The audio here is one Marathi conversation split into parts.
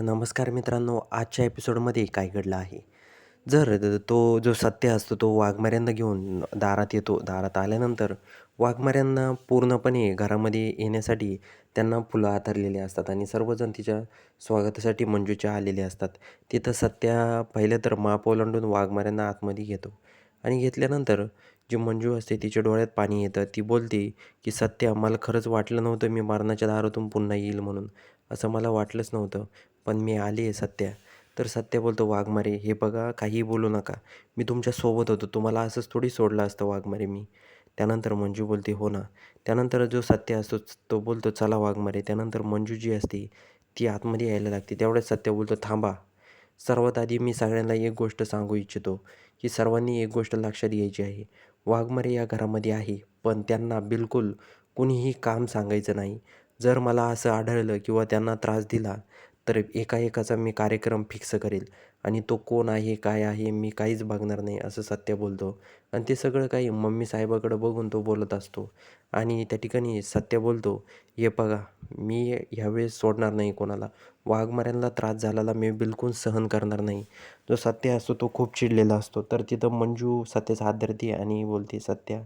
नमस्कार मित्रांनो आजच्या एपिसोडमध्ये काय घडलं आहे? जर तो जो सत्य असतो तो वाघमाऱ्यांना घेऊन दारात येतो. दारात आल्यानंतर वाघमाऱ्यांना पूर्णपणे घरामध्ये येण्यासाठी त्यांना फुलं हातरलेली असतात आणि सर्वजण तिच्या स्वागतासाठी मंजूच्या आलेले असतात. तिथं सत्या पहिलं तर माप ओलांडून वाघमाऱ्यांना आतमध्ये घेतो आणि घेतल्यानंतर जी मंजू असते तिच्या डोळ्यात पाणी येतं. ती बोलते की सत्या मला खरंच वाटलं नव्हतं मी मरणाच्या दारातून पुन्हा येईल म्हणून. असं मला वाटलंच नव्हतं. पण मी आली आहे सत्या. तर सत्या बोलतो वाघमारे हे बघा काहीही बोलू नका. मी तुमच्यासोबत होतो. तुम्हाला असंच थोडी सोडलं असतं वाघमारे मी. त्यानंतर मंजू बोलते हो ना. त्यानंतर जो सत्य असतो तो बोलतो चला वाघमारे. त्यानंतर मंजू जी असते ती आतमध्ये यायला लागते. तेवढ्याच सत्य बोलतो थांबा. सर्वात आधी मी सगळ्यांना एक गोष्ट सांगू इच्छितो की सर्वांनी एक गोष्ट लक्षात घ्यायची आहे. वाघमारे या घरामध्ये आहे पण त्यांना बिलकुल कुणीही काम सांगायचं नाही. जर मला असं आढळलं किंवा त्यांना त्रास दिला तर एका एकाचा मी कार्यक्रम फिक्स करेल. आणि तो कोण आहे काय आहे मी काहीच बघणार नाही असं सत्य बोलतो. आणि ते सगळं काही मम्मी साहेबाकडं बघून तो बोलत असतो. आणि त्या ठिकाणी सत्य बोलतो हे बघा मी ह्यावेळेस सोडणार नाही कोणाला. वाघमाऱ्यांना त्रास झालेला मी बिलकुल सहन करणार नाही. जो सत्य असतो तो खूप चिडलेला असतो. तर तिथं मंजू सत्याचा हात धरते आणि बोलते सत्या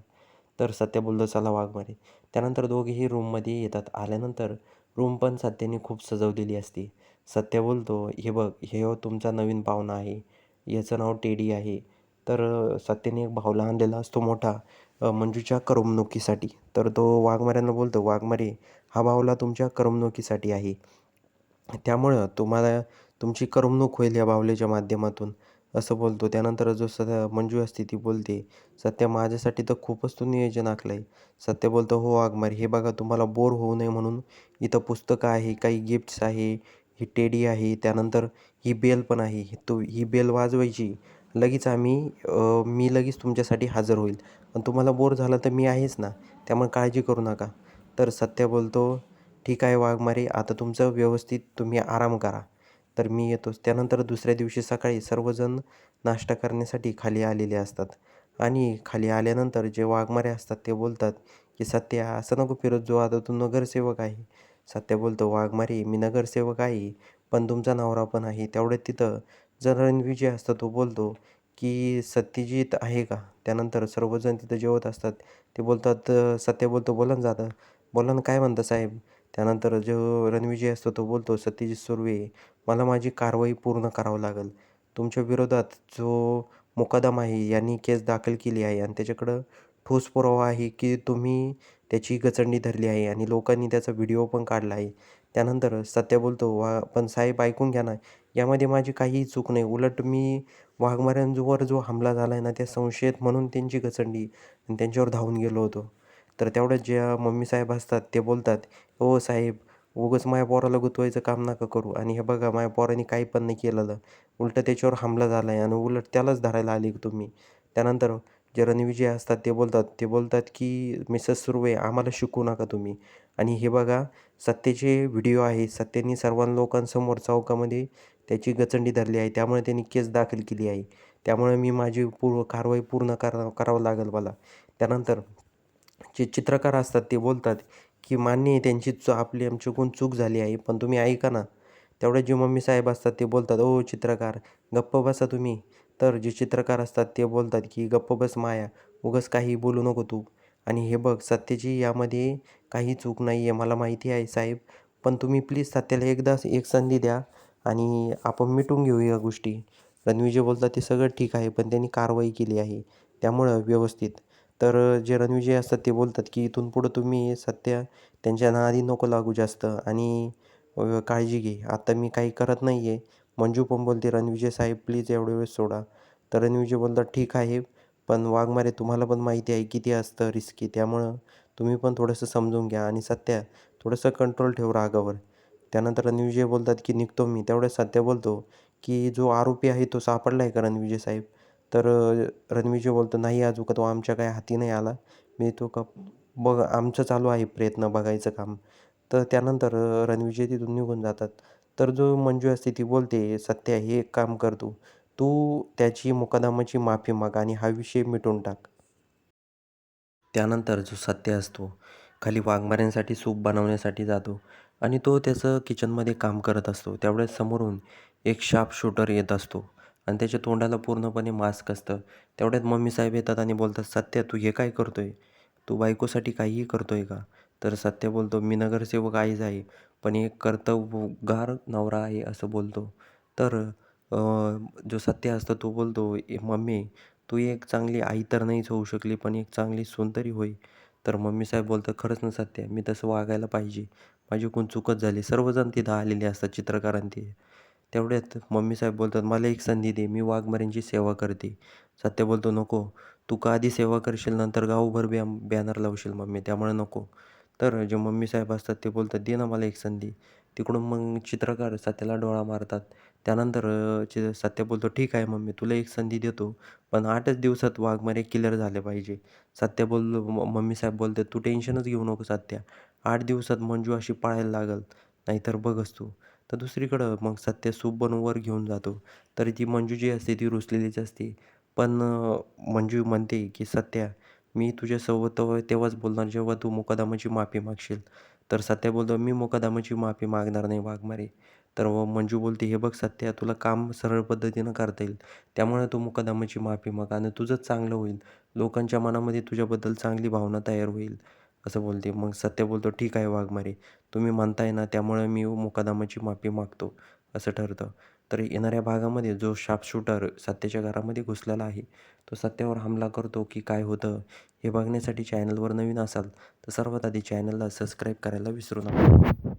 तर सत्य बोलतो चला वाघमारे. त्यानंतर दोघेही रूममध्ये येतात. आल्यानंतर रूम पण सत्याने खूप सजवलेली असते. सत्य बोलतो हे बघ हे हो तुमचा नवीन पाहुणा आहे याचं नाव टेडी आहे. तर अ, सत्याने एक भावला आणलेला असतो मोठा मंजूच्या करमणुकीसाठी. तर तो वाघमाऱ्यांना बोलतो वाघमारे हा भावला तुमच्या करमणुकीसाठी आहे. त्यामुळं तुम्हाला तुमची करमणूक होईल या बावलेच्या माध्यमातून. असं बोलतो. त्यानंतर जो सध्या मंजू असते ती बोलते सत्य माझ्यासाठी तर खूपच तू नियोजन आखलं आहे सत्य बोलतो हो वाघमारे हे बघा तुम्हाला बोर होऊ नये म्हणून इथं पुस्तकं आहे काही गिफ्ट्स आहे ही टेडी आहे त्यानंतर ही बेल पण आहे तो ही बेल वाजवायची. लगेच आम्ही मी लगेच तुमच्यासाठी हजर होईल. पण तुम्हाला बोर झालं तर मी आहेच ना त्यामुळे काळजी करू नका. तर सत्य बोलतो ठीक आहे वाघमारे आता तुमचं व्यवस्थित तुम्ही आराम करा. तर मी येतोच त्यानंतर दुसऱ्या दिवशी सकाळी सर्वजण नाश्ता करण्यासाठी खाली आलेले असतात. आणि खाली आल्यानंतर जे वाघमारे असतात ते बोलतात की सत्या असं नको फिरत जो आता तू नगरसेवक आहे. सत्य बोलतो वाघमारे मी नगरसेवक आहे पण तुमचा नवरा पण आहे. तेवढ्यात तिथं जर रणविजय असतो तो बोलतो की सत्यजित आहे का? त्यानंतर सर्वजण तिथं जेवत असतात. ते बोलतात सत्य बोलतो बोला ना जातं बोला ना काय म्हणतं साहेब? त्यानंतर जो रणविजय असतो तो बोलतो सत्यजित सुर्वे मला माझी कारवाई पूर्ण करावं लागेल. तुमच्या विरोधात जो मुकादम आहे यांनी केस दाखल केली आहे. आणि त्याच्याकडं ठोस पुरावा आहे की तुम्ही त्याची गचंडी धरली आहे आणि लोकांनी त्याचा व्हिडिओ पण काढला आहे. त्यानंतर सत्य बोलतो वा पण साहेब ऐकून घ्या ना यामध्ये माझी काहीही चूक नाही. उलट मी वाघमाऱ्यांवर जो हमला झाला आहे ना त्या संशयित म्हणून त्यांची गचंडी आणि त्यांच्यावर धावून गेलो होतो. तर तेवढ्या ज्या मम्मी साहेब असतात ते बोलतात ओ साहेब उगाच माझ्या पोराला गुतवायचं काम नका करू आणि हे बघा माझ्या पोराने काही पण नाही केलेलं. उलटं त्याच्यावर हमला झाला आहे आणि उलट त्यालाच धरायला आली तुम्ही. त्यानंतर जे रणविजय असतात ते बोलतात ते बोलतात की मिसेस सुर्वे आम्हाला शिकवू नका तुम्ही. आणि हे बघा सत्तेचे व्हिडिओ आहे सत्तेने सर्व लोकांसमोर चौकामध्ये त्याची गचंडी धरली आहे त्यामुळे त्यांनी केस दाखल केली आहे. त्यामुळे मी माझी पूर्व कारवाई पूर्ण करा करावं लागेल मला. त्यानंतर जे चित्रकार असतात ते बोलतात की मान्य आहे त्यांची चू आपली आमच्याकडून चूक झाली आहे पण तुम्ही ऐका ना. तेवढे जे मम्मी साहेब असतात ते बोलतात ओ चित्रकार गप्प बसा तुम्ही. तर जे चित्रकार असतात ते बोलतात की गप्प बस माया उगाच काही बोलू नको तू. आणि हे बघ सत्याची यामध्ये काही चूक नाही आहे मला माहिती आहे साहेब. पण तुम्ही प्लीज सत्याला एकदा एक संधी द्या आणि आपण मिटून घेऊ या गोष्टी. रणविजय बोलतात ते सगळं ठीक आहे पण त्यांनी कारवाई केली आहे त्यामुळं व्यवस्थित. तर जे रणविजय असतात ते बोलतात की इथून पुढं तुम्ही सत्य त्यांच्या नादी नको लागू जास्त आणि काळजी घे. आता मी काही करत नाही आहे मंजू पण बोलते रणविजय साहेब प्लीज एवढे वेळ सोडा. तर रणविजय बोलतात ठीक आहे पण वाघमारे तुम्हाला पण माहिती आहे किती असतं रिस्की त्यामुळं तुम्ही पण थोडंसं समजून घ्या आणि सत्या थोडंसं कंट्रोल ठेव रागावर. त्यानंतर रणविजय बोलतात की निघतो मी. तेवढ्यात सध्या बोलतो की जो आरोपी आहे तो सापडला आहे का रणविजय साहेब? तर रणविजय बोलतो नाही आजू का तो आमच्या काय हाती नाही आला? मी तो का बघ आमचं चालू आहे प्रयत्न बघायचं काम. तर त्यानंतर रणविजय तिथून निघून जातात. तर जो मंजू असते ती बोलते सत्या हे एक काम कर तू. तू त्याची मुकादमाची माफी माग आणि हा विषय मिटून टाक. त्यानंतर जो सत्य असतो खाली वाघमाऱ्यांसाठी सूप बनवण्यासाठी जातो आणि तो त्याचं किचनमध्ये काम करत असतो. त्यावेळेस समोरून एक शार्प शूटर येत असतो आणि त्याच्या तोंडाला पूर्णपणे मास्क असतं. तेवढ्यात मम्मी साहेब येतात आणि बोलतात सत्या तू हे काय करतोय? तू बायकोसाठी काहीही करतोय का? तर सत्य बोलतो मी नगरसेवक आईज आहे. पण एक कर्तबगार नवरा आहे असं बोलतो. तर जो सत्य असतो तो बोलतो "ए, मम्मी तू एक चांगली आई तर नाहीच होऊ शकली पण एक चांगली सून तरी होई तर मम्मी साहेब बोलतात खरंच ना सत्य मी तसं वागायला पाहिजे. माझी कोण चूकच झाली सर्वजण तिथं आलेले असतात चित्रकारां ते. तेवढ्यात मम्मी साहेब बोलतात मला एक संधी दे मी वाघमरींची सेवा करते. सत्य बोलतो नको तू का आधी सेवा करशील नंतर गावभर बॅ बॅनर लावशील मम्मी त्यामुळे नको. तर जे मम्मी साहेब असतात ते बोलतात दे ना मला एक संधी. तिकडून मग चित्रकार सत्याला डोळा मारतात. त्यानंतर चि सत्या सत्य बोलतो ठीक आहे मम्मी तुला एक संधी देतो पण आठच दिवसात वाघमारे क्लिअर झाले पाहिजे. सत्य बोल म- मम्मी साहेब बोलतात तू टेन्शनच घेऊ नको सत्या आठ दिवसात मंजू अशी पाळायला लागल नाहीतर बघच तू. तर दुसरीकडं मग सत्य सूप बनवर वर घेऊन जातो. तर ती मंजू जी असते ती रुसलेलीच असते. पण मंजू म्हणते की सत्या मी तुझ्यासोबत तेव्हाच बोलणार जेव्हा तू मुकदामाची माफी मागशील. तर सत्या बोलतो मी मुकदामाची माफी मागणार नाही वाघमारे तर व मंजू बोलते हे बघ सत्या तुला काम सरळ पद्धतीनं करता येईल. त्यामुळे तू मुकदामाची माफी माग आणि तुझंच चांगलं होईल. लोकांच्या मनामध्ये तुझ्याबद्दल चांगली भावना तयार होईल. असं बोलते. मग सत्य बोलतो ठीक आहे वाघमारे तुम्ही म्हणताय ना त्यामुळे मी मुकदामाची माफी मागतो. असं ठरतं. तर येणाऱ्या भागामध्ये जो शार्पशूटर सत्याच्या घरामध्ये घुसलेला आहे तो सत्यावर हमला करतो की काय होतं हे बघण्यासाठी चॅनलवर नवीन असाल तर सर्वात आधी चॅनलला सबस्क्राईब करायला विसरू नका.